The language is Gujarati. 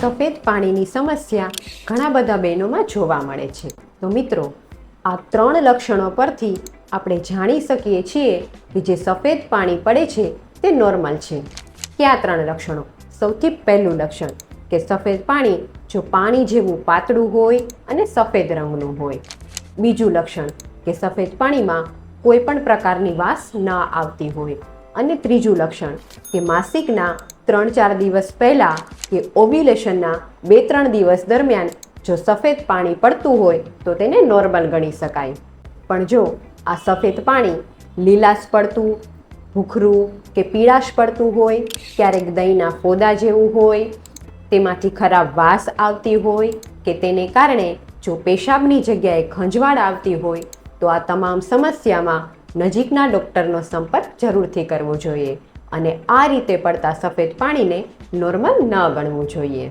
સફેદ પાણીની સમસ્યા ઘણા બધા બહેનોમાં જોવા મળે છે. તો મિત્રો, આ ત્રણ લક્ષણો પરથી આપણે જાણી શકીએ છીએ કે જે સફેદ પાણી પડે છે તે નોર્મલ છે. કયા ત્રણ લક્ષણો? સૌથી પહેલું લક્ષણ કે સફેદ પાણી જો પાણી જેવું પાતળું હોય અને સફેદ રંગનું હોય. બીજું લક્ષણ કે સફેદ પાણીમાં કોઈ પણ પ્રકારની વાસ ન આવતી હોય. અને ત્રીજું લક્ષણ કે માસિકના ત્રણ ચાર દિવસ પહેલાં કે ઓબ્યુલેશનના બે ત્રણ દિવસ દરમિયાન જો સફેદ પાણી પડતું હોય તો તેને નોર્મલ ગણી શકાય. પણ જો આ સફેદ પાણી લીલાશ પડતું, ભૂખરું કે પીળાશ પડતું હોય, ક્યારેક દહીંના ફોદા જેવું હોય, તેમાંથી ખરાબ વાસ આવતી હોય કે તેને કારણે જો પેશાબની જગ્યાએ ખંજવાળ આવતી હોય, તો આ તમામ સમસ્યામાં નજીકના ડૉક્ટરનો સંપર્ક જરૂરથી કરવો જોઈએ અને આ રીતે પડતા સફેદ પાણીને નોર્મલ ન ગણવું જોઈએ.